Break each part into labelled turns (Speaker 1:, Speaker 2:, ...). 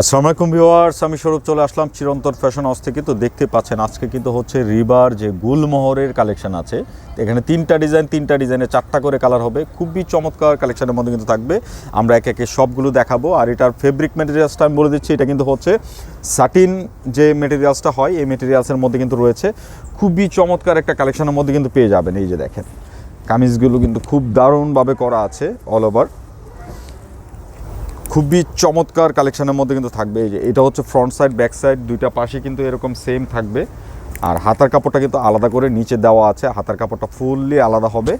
Speaker 1: আসসালামু আলাইকুম ভিউয়ার্স, আমি স্বরূপ চলে আসলাম চিরন্তর ফ্যাশন হাউস থেকে। তো দেখতে পাচ্ছেন, আজকে কিন্তু হচ্ছে রিবার যে গুলমোহরের কালেকশন আছে, এখানে তিনটা ডিজাইন, তিনটা ডিজাইনে চারটা করে কালার হবে। খুবই চমৎকার কালেকশনের মধ্যে কিন্তু থাকবে। আমরা একে একে সবগুলো দেখাবো। আর এটার ফেব্রিক মেটেরিয়ালসটা আমি বলে দিচ্ছি, এটা কিন্তু হচ্ছে সাটিন যে মেটেরিয়ালসটা হয়, এই মেটেরিয়ালসের মধ্যে কিন্তু রয়েছে। খুবই চমৎকার একটা কালেকশনের মধ্যে কিন্তু পেয়ে যাবেন, এই যে দেখেন। কামিজগুলো কিন্তু খুব দারুণভাবে করা আছে অল ওভার খুবই চমৎকার কালেকশনের মধ্যে কিন্তু থাকবে। এই যে, এটা হচ্ছে ফ্রন্ট সাইড ব্যাক সাইড দুইটা পাশে কিন্তু এরকম সেম থাকবে। আর হাতার কাপড়টা কিন্তু আলাদা করে নিচে দেওয়া আছে। হাতার কাপড়টা ফুললি আলাদা হবে।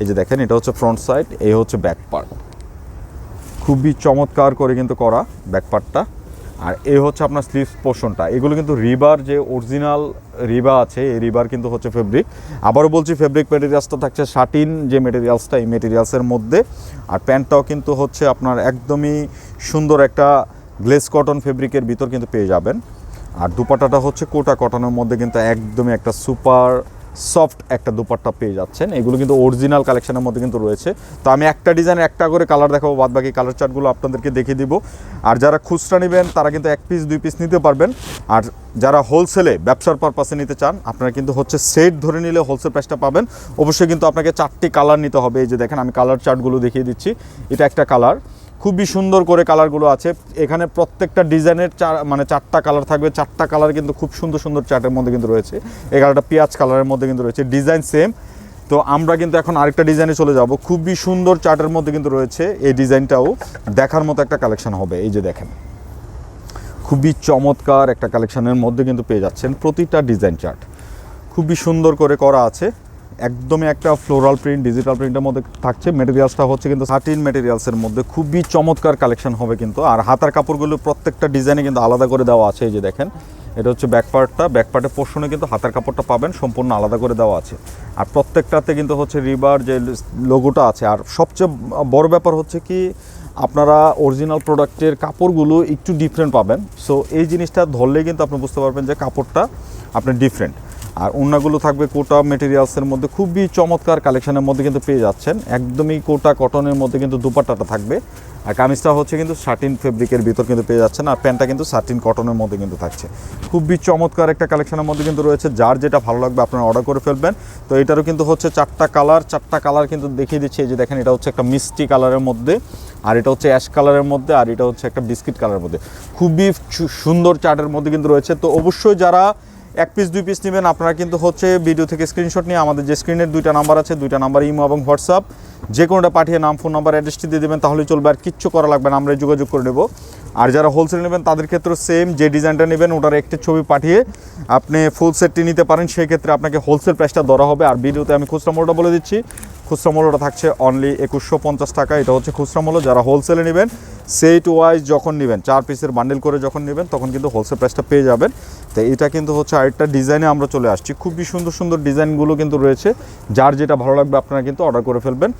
Speaker 1: এই যে দেখেন, এটা হচ্ছে ফ্রন্ট সাইড এই হচ্ছে ব্যাক পার্ট খুবই চমৎকার করে কিন্তু করা ব্যাক পার্টটা আর এই হচ্ছে আপনার স্লিভস পোর্শনটা এগুলো কিন্তু রিবার যে অরিজিনাল রিবা আছে, এই রিবার কিন্তু হচ্ছে ফেব্রিক আবারও বলছি ফেব্রিক মেটেরিয়ালসটা থাকছে শাটিন যে মেটেরিয়ালসটা এই মেটেরিয়ালসের মধ্যে। আর প্যান্টটাও কিন্তু হচ্ছে আপনার একদমই সুন্দর একটা গ্লেস কটন ফেব্রিকের ভিতর কিন্তু পেয়ে যাবেন। আর দুপাটাটা হচ্ছে কোটা কটনের মধ্যে কিন্তু একদমই একটা সুপার সফট একটা দুপাট্টা পেয়ে যাচ্ছেন। এগুলো কিন্তু অরিজিনাল কালেকশনের মধ্যে কিন্তু রয়েছে। তো আমি একটা ডিজাইনের একটা করে কালার দেখাবো বাদ বাকি কালার চার্টগুলো আপনাদেরকে দেখিয়ে দিব। আর যারা খুচরা নেবেন, তারা কিন্তু এক পিস দুই পিস নিতে পারবেন। আর যারা হোলসেলে ব্যবসার পারপাসে নিতে চান, আপনারা কিন্তু হচ্ছে সেট ধরে নিলে হোলসেল প্রাইসটা পাবেন। অবশ্যই কিন্তু আপনাকে চারটি কালার নিতে হবে। এই যে দেখেন, আমি কালার চার্টগুলো দেখিয়ে দিচ্ছি। এটা একটা কালার খুবই সুন্দর করে কালারগুলো আছে। এখানে প্রত্যেকটা ডিজাইনের চার মানে চারটা কালার থাকবে। চারটা কালার কিন্তু খুব সুন্দর সুন্দর চার্টের মধ্যে কিন্তু রয়েছে। এই কালারটা পেঁয়াজ কালারের মধ্যে কিন্তু রয়েছে। Design same. তো আমরা কিন্তু এখন আরেকটা ডিজাইনে চলে যাব। খুবই সুন্দর চার্টের মধ্যে কিন্তু রয়েছে এই ডিজাইনটাও। দেখার মতো একটা কালেকশন হবে। এই যে দেখেন। খুবই চমৎকার একটা কালেকশনের মধ্যে কিন্তু পেয়ে যাচ্ছেন প্রতিটা ডিজাইন চার্ট। খুবই সুন্দর করে করা আছে। একদমই একটা ফ্লোরাল প্রিন্ট ডিজিটাল প্রিন্টের মধ্যে থাকছে। মেটেরিয়ালসটা হচ্ছে কিন্তু সার্টিন মেটেরিয়ালসের মধ্যে। খুবই চমৎকার কালেকশন হবে কিন্তু। আর হাতার কাপড়গুলো প্রত্যেকটা ডিজাইনে কিন্তু আলাদা করে দেওয়া আছে, এই যে দেখেন। এটা হচ্ছে ব্যাক পার্টটা ব্যাক পার্টের পোর্শনে কিন্তু হাতার কাপড়টা পাবেন, সম্পূর্ণ আলাদা করে দেওয়া আছে। আর প্রত্যেকটাতে কিন্তু হচ্ছে রিবার যে লোগোটা আছে। আর সবচেয়ে বড় ব্যাপার হচ্ছে কি, আপনারা অরিজিনাল প্রোডাক্টের কাপড়গুলো একটু ডিফারেন্ট পাবেন। সো এই জিনিসটা ধরলেই কিন্তু আপনি বুঝতে পারবেন যে কাপড়টা আপনার ডিফারেন্ট আর অন্যগুলো থাকবে কোটা মেটেরিয়ালসের মধ্যে। খুবই চমৎকার কালেকশনের মধ্যে কিন্তু পেয়ে যাচ্ছেন। একদমই কোটা কটনের মধ্যে কিন্তু দুপাট্টাটা থাকবে। আর কামিজটা হচ্ছে কিন্তু শার্টিন ফেব্রিকের ভিতর কিন্তু পেয়ে যাচ্ছেন। আর প্যান্টটা কিন্তু শার্টিন কটনের মধ্যে কিন্তু থাকছে। খুবই চমৎকার একটা কালেকশনের মধ্যে কিন্তু রয়েছে। যার যেটা ভালো লাগবে আপনারা অর্ডার করে ফেলবেন। তো এটারও কিন্তু হচ্ছে চারটা কালার চারটা কালার কিন্তু দেখিয়ে দিচ্ছে। যে দেখেন, এটা হচ্ছে একটা মিষ্টি কালারের মধ্যে। আর এটা হচ্ছে অ্যাশ কালারের মধ্যে। আর এটা হচ্ছে একটা বিস্কিট কালারের মধ্যে। খুবই সুন্দর চার্টের মধ্যে কিন্তু রয়েছে। তো অবশ্যই যারা এক পিস দুই পিস নেবেন। আপনারা কিন্তু হচ্ছে ভিডিও থেকে স্ক্রিনশট নিয়ে আমাদের যে স্ক্রিনের দুইটা নাম্বার আছে, দুইটা নাম্বার ইমো এবং হোয়াটসঅ্যাপ যে কোনোটা পাঠিয়ে নাম ফোন নাম্বার অ্যাড্রেসটি দিয়ে দেবেন তাহলে চলবে আর কিচ্ছু করা লাগবে না, আমরা যোগাযোগ করে নেব। আর যারা হোলসেল নেবেন, তাদের ক্ষেত্রে সেম যে ডিজাইনটা নেবেন, ওটার একটি ছবি পাঠিয়ে আপনি ফুল সেটটি নিতে পারেন। সেই ক্ষেত্রে আপনাকে হোলসেল প্রাইসটা ধরা হবে। আর ভিডিওতে আমি খুচরা মূল্যটা বলে দিচ্ছি। খুচরা মূল্যটা থাকছে অনলি একুশশো টাকা। এটা হচ্ছে খুচরা মূল্য। যারা হোলসেলে নেবেন সেট ওয়াইজ যখন নেবেন, চার পিসের বান্ডেল করে যখন নেবেন, তখন কিন্তু হোলসেল প্রাইসটা পেয়ে যাবেন। তো এটা কিন্তু হচ্ছে আরেকটা ডিজাইনে আমরা চলে আসছি। খুবই সুন্দর সুন্দর ডিজাইনগুলো কিন্তু রয়েছে। যার যেটা ভালো লাগবে আপনারা কিন্তু অর্ডার করে ফেলবেন।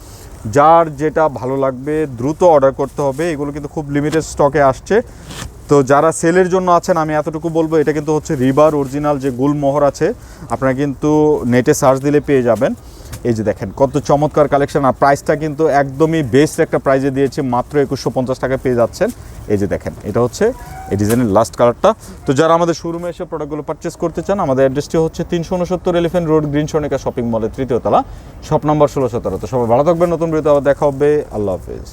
Speaker 1: যার যেটা ভালো লাগবে দ্রুত অর্ডার করতে হবে। এগুলো কিন্তু খুব লিমিটেড স্টকে আসছে। তো যারা সেলের জন্য আছেন, আমি এতটুকু বলব, এটা কিন্তু হচ্ছে রিবার অরিজিনাল যে গুলমোহর আছে, আপনারা কিন্তু নেটে সার্চ দিলে পেয়ে যাবেন। এই যে দেখেন, কত চমৎকার কালেকশন আর প্রাইসটা কিন্তু একদমই বেস্ট একটা প্রাইজে দিয়েছে, মাত্র একুশশো পঞ্চাশ টাকায় পেয়ে যাচ্ছেন। এই যে দেখেন, এটা হচ্ছে এই ডিজাইনের লাস্ট কালারটা তো যারা আমাদের শোরুমে এসে প্রোডাক্টগুলো পারচেস করতে চান, আমাদের অ্যাড্রেসটি হচ্ছে তিনশো উনসত্তর Elephant Road green Sonika shopping মলের তৃতীয় তলা শপ নম্বর ষোলো সতেরো। তো সবাই ভালো থাকবেন, নতুন ভিডিওতে আবার দেখা হবে। আল্লাহ হাফেজ।